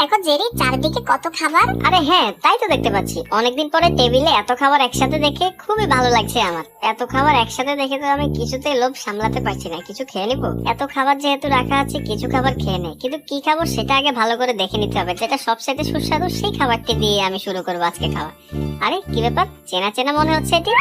দেখো, জেরি, চারিদিকে কত খাবার? আরে হ্যাঁ তাই তো দেখতে পাচ্ছি। অনেকদিন পরে টেবিলে এত খাবার একসাথে দেখে খুবই ভালো লাগছে আমার। এত খাবার একসাথে দেখে তো আমি কিছুতেই লোভ সামলাতে পারছি না। কিছু খেয়ে নিবো? এত খাবার যেহেতু রাখা আছে, কিছু খাবার খেয়ে নেই কিন্তু কি খাব সেটা আগে ভালো করে দেখে নিতে হবে। যেটা সবসাথে সুস্বাদু, সেই খাবারটি দিয়ে আমি শুরু করব আজকে খাওয়া। আরে, কি ব্যাপার? চেনা চেনা মনে হচ্ছে এটি?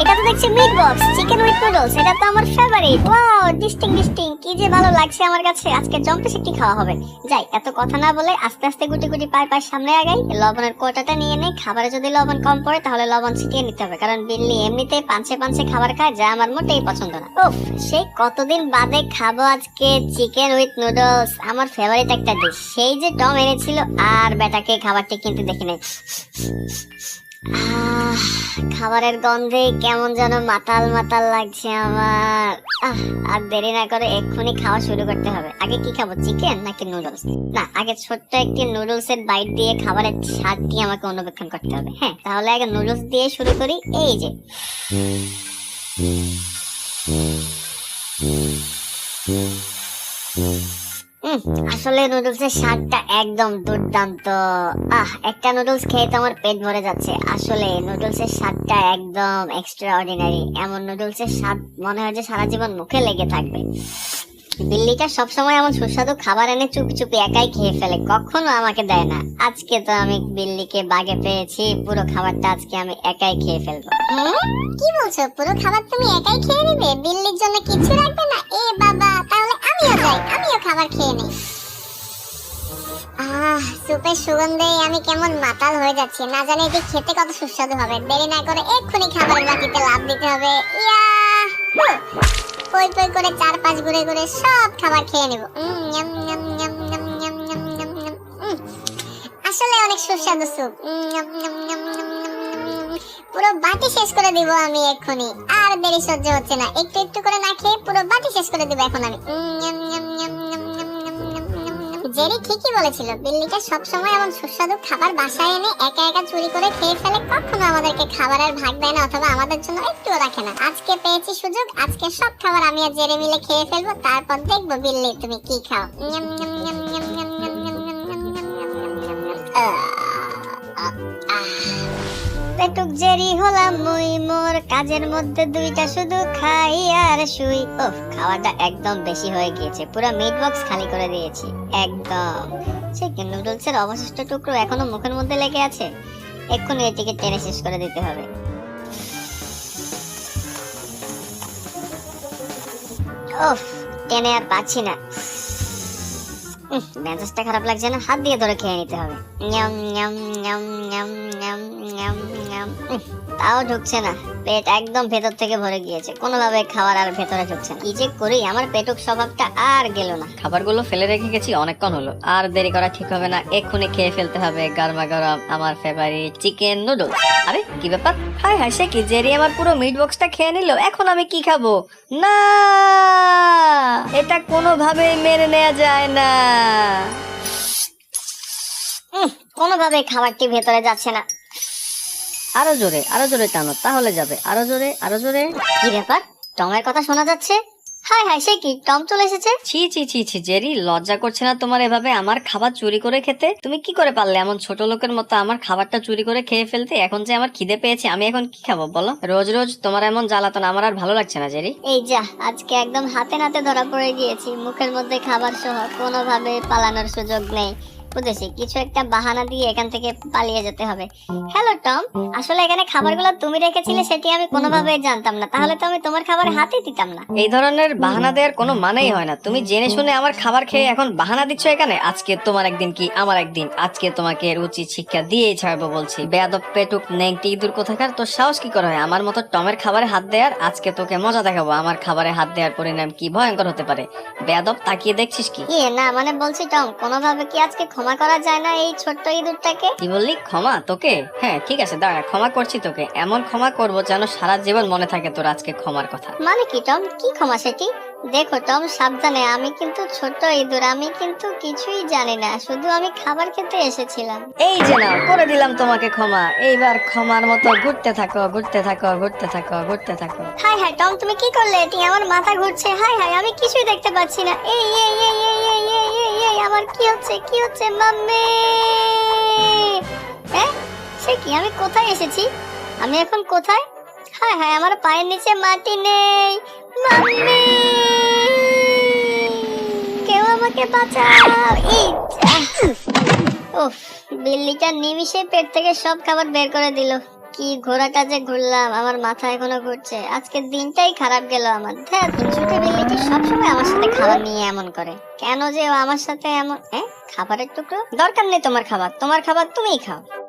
এটা তো দেখছি meat box chicken with noodles এটা তো আমার ফেভারিট ওয়াও ডিস্টিং ডিস্টিং কি যে ভালো লাগছে আমার কাছে। আজকে জম্পে কি খাওয়া হবে? যাই, এত কথা না বলে আস্তে আস্তে গুটি গুটি পায়ে পায়ে সামনে আগাই। লবণের কোটাটা নিয়ে নেই। খাবারে যদি লবণ কম পড়ে, তাহলে লবণ ছিটিয়ে নিতে হবে। কারণ বিল্লি এমনিতেই পাঁচে পাঁচে খাবার খায়, যা আমার মোটেই পছন্দ না। উফ সেই কতদিন বাদে খাব আজকে চিকেন উইথ নুডলস। আমার ফেভারিট একটা ডিশ সেই যে টম এনেছিল, আর বেটাকে খাবারটি কিনতে দেখি নাই খাবারের গন্ধে কেমন যেন মাতাল মাতাল লাগছে আমার। আর দেরি না করে এক্ষুনি খাওয়া শুরু করতে হবে। আগে কি খাব চিকেন নাকি নুডলস না আগে ছোট্ট একটি নুডলস এর বাইট দিয়ে খাবারের স্বাদ দিয়ে আমাকে অনুবেক্ষণ করতে হবে। হ্যাঁ তাহলে আগে নুডলস দিয়ে শুরু করি। এই যে। উম, আসলে নুডলস এর স্বাদটা একদম দুর্দান্ত। আহ, একটা নুডলস খেয়ে তো আমার পেট ভরে যাচ্ছে। আসলে নুডলস এর স্বাদটা একদম এক্সট্রা অর্ডিনারি এমন নুডলস এর স্বাদ মনে হয় যে সারা জীবন মুখে লেগে থাকবে। বিল্লিটা সবসময় এমন সুস্বাদু খাবার এনে চুপি চুপি একাই খেয়ে ফেলে, কখনো আমাকে দেয় না। আজকে তো আমি বিল্লিকে বাগে পেয়েছি, পুরো খাবারটা আজকে আমি একাই খেয়ে ফেলব। কি বলছো? পুরো খাবার তুমি একাই খেয়ে নেবে? বিল্লির জন্য কিছু রাখবে সুগন্ধে আমি কেমন মাতাল হয়ে যাচ্ছি। না জানি এটি খেতে কত সুস্বাদু হবে। দেরি না করে এক্ষুনি খাবার বাকিতে লাভ দিতে হবে। ইয়া! পই পই করে চার পাঁচ ঘুরে ঘুরে সব খাবার খেয়ে নেব। আসলে অনেক সুস্বাদু সুপ পুরো বাটি শেষ করে দিব আমি এক্ষুনি। আর দেরি সহ্য হচ্ছে না। একটু একটু করে না খেয়ে পুরো বাটি শেষ করে দিব এখন আমি। জেরি ঠিকই বলেছিল বিল্লিটা সবসময় এমন সুস্বাদু খাবার বাসায় এনে একা একা চুরি করে খেয়ে ফেলে কখনো আমাদেরকে খাবার আর ভাগ দেয় না অথবা আমাদের জন্য একটুও রাখে না আজকে পেয়েছি সুযোগ আজকে সব খাবার আমি আর জেরি মিলে খেয়ে ফেলব তারপর দেখব বিল্লি তুমি কি খাও আহ পেটুক জেরি হলাম মুই, মোর কাজের মধ্যে দুইটা শুধু খাই আর শুই। ওফ খাওয়াটা একদম বেশি হয়ে গিয়েছে, পুরো মিট বক্স খালি করে দিয়েছি, একদম। চিকেন নুডলস এর অবশিষ্ট টুকরো এখনও মুখের মধ্যে লেগে আছে। এক্ষুনি এটিকে টেনে শেষ করে দিতে হবে। ওফ টেনে আর পাচ্ছি না। মেজাজটা খারাপ লাগছে না হাত দিয়ে ধরে খেয়ে নিতে হবে। ñam ñam ñam ñam ñam ñam উহ, তাও ঢুকছে না। পেট একদম ভেতর থেকে ভরে গিয়েছে। কোনোভাবে খাবার আর ভেতরে ঢুকছে না। কি যে করি আমার পেটুক স্বভাবটা আর গেল না। খাবারগুলো ফেলে রেখে গেছি অনেকক্ষণ হলো। আর দেরি করা ঠিক হবে না এক্ষুনি খেয়ে ফেলতে হবে গরমা গরম আমার ফেভারিট চিকেন নুডলস আরে কি ব্যাপার? হাই হাই সে কি জেরি আমার পুরো মিট বক্সটা খেয়ে নিল? এখন আমি কি খাব? না! এটা কোনোভাবেই মেনে নেওয়া যায় না। কোনোভাবে খাবারটি ভেতরে যাচ্ছে না। আরও জোরে আরও জোরে টানো তাহলে যাবে। আরও জোরে আরও জোরে। কি ব্যাপার? টমের কথা শোনা যাচ্ছে? হাই হাই সে কি? টম চলে এসেছে? ছি ছি ছি ছি জেরি লজ্জা করছে না তোমার এভাবে আমার খাবার চুরি করে খেতে? তুমি কি করে পারলে এমন ছোট লোকের মতো আমার খাবারটা চুরি করে খেয়ে ফেলতে? এখন যে আমার খিদে পেয়েছে আমি এখন কি খাব বলো? রোজ রোজ তোমার এমন জ্বালাতন আমার আর ভালো লাগছে না জেরি। এই যা আজকে একদম হাতে নাতে ধরা পড়ে গিয়েছি। মুখের মধ্যে খাবার সহ কোনোভাবে পালানোর সুযোগ নেই। বুঝেছি কিছু একটা বাহানা দিয়ে এখান থেকে পালিয়ে যেতে হবে। হ্যালো টম আসলে এখানে খাবারগুলো তুমি রেখেছিলে সেটি আমি কোনোভাবে জানতাম না তাহলে তো আমি তোমার খাবার হাতে দিতাম না। এই ধরনের বাহানা দেওয়ার কোনো মানেই হয় না। তুমি জেনে শুনে আমার খাবার খেয়ে এখন বাহানা দিচ্ছ এখানে? আজকে তোমার একদিন কি আমার একদিন? আজকে তোমাকে এর উচিত শিক্ষা দিয়েই ছাড়বো বলছি। বেয়াদব পেটুক নেংটি ইঁদুর কোথাকার? তোর সাহস কি করে হয়? আমার মতো টমের খাবারে হাত দেওয়ার আজকে তোকে মজা দেখাবো। আমার খাবারে হাত দেওয়ার পরিণাম কি ভয়ঙ্কর হতে পারে? বেয়াদব তাকিয়ে দেখছিস কি? ইয়ে না মানে বলছি টম কোনোভাবে কি আজকে ক্ষমা করা যায় না এই ছোট্ট ইঁদুরটাকে? কি বললি? ক্ষমা? তোকে? হ্যাঁ ঠিক আছে দাঁড়া ক্ষমা করছি তোকে। এমন ক্ষমা করব যেন সারা জীবন মনে থাকে তোর আজকে ক্ষমার কথা। মানে কি টম? কি ক্ষমা সেটি? দেখো টম সাবধানে আমি কিন্তু ছোট ইঁদুর আমি কিন্তু কিছুই জানি না শুধু আমি খাবার খেতে এসেছিলাম। এই যে নাও করে দিলাম তোমাকে ক্ষমা। এইবার ক্ষমার মতো ঘুরতে থাকো ঘুরতে থাকো ঘুরতে থাকো ঘুরতে থাকো। হাই হাই টম তুমি কি করলে? এটি আমার মাথা ঘুরছে। হাই হাই আমি কিছুই দেখতে পাচ্ছি না। এই এই এই এই এই আমার কি হচ্ছে কি হচ্ছে, মাম্মি? হ্যাঁ? সে কি, আমি কোথায় এসেছি? আমি এখন কোথায়? হায় হায়, আমার পায়ের নিচে মাটি নেই। মাম্মি! কেউ আমাকে বাঁচাও। উফ, বিল্লিটা নিমিষে পেট থেকে সব খাবার বের করে দিল। কি ঘোরা কাজে ঘুরলাম, আমার মাথা এখনও ঘুরছে। আজকের দিনটাই খারাপ গেল আমার। ধ্যাত ছোট সবসময় আমার সাথে খাবার নিয়ে এমন করে। কেন যে আমার সাথে এমন খাবারের টুকরো? দরকার নেই তোমার খাবার। তোমার খাবার তুমিই খাও।